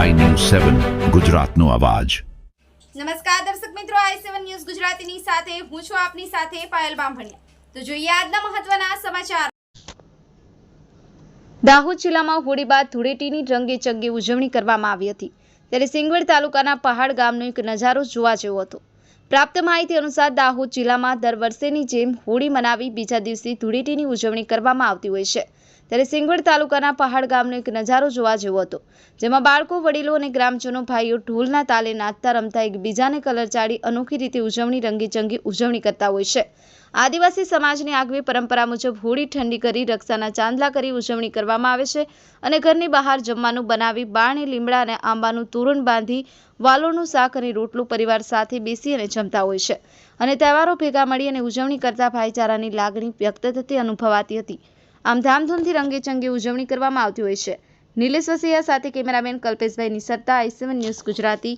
સેવન, ગુજરાતનો અવાજ. નમસ્કાર દર્શક મિત્રો, આઈ સેવન ન્યૂઝ ગુજરાતીની સાથે હું છું આપની સાથે પાયલ બામભણિયા. તો જોઈએ આજના મહત્વના સમાચાર. દાહોદ જિલ્લામાં હોળી બાદ ધૂળેટીની રંગે ચંગે ઉજવણી કરવામાં આવી હતી. ત્યારે સિંગવડ તાલુકાના પહાડ ગામનો એક નજારો જોવા જેવો હતો. પ્રાપ્ત માહિતી અનુસાર દાહોદ જિલ્લામાં દર વર્ષેની જેમ હોળી મનાવી બીજા દિવસે ધૂળેટીની ઉજવણી કરવામાં આવતી હોય છે. ત્યારે સિંગવડ તાલુકાના પહાડ ગામનો એક નજારો જોવા જેવો હતો, જેમાં બાળકો, વડીલો અને ગ્રામજનો ભાઈઓ ઢોલના તાલે નાચતા રમતા એકબીજાને કલર ચાડી અનોખી રીતે ઉજવણી, રંગીચંગી ઉજવણી કરતા હોય છે. આદિવાસી સમાજની આગવી પરંપરા મુજબ હોળી ઠંડી કરી રક્ષાના ચાંદલા કરી ઉજવણી કરવામાં આવે છે અને ઘરની બહાર જમવાનું બનાવી બારણે લીમડા અને આંબાનું તોરણ બાંધી વાલોનું શાક અને રોટલું પરિવાર સાથે બેસી અને જમતા હોય છે. અને તહેવારો ભેગા મળી અને ઉજવણી કરતા ભાઈચારાની લાગણી વ્યક્ત થતી અનુભવાતી હતી. આમ ધામધૂમથી રંગેચંગે ઉજવણી કરવામાં આવતી હોય છે. નિલેશ વસૈયા સાથે cameraman Kalpeshbhai Nisarta I seven news Gujarati.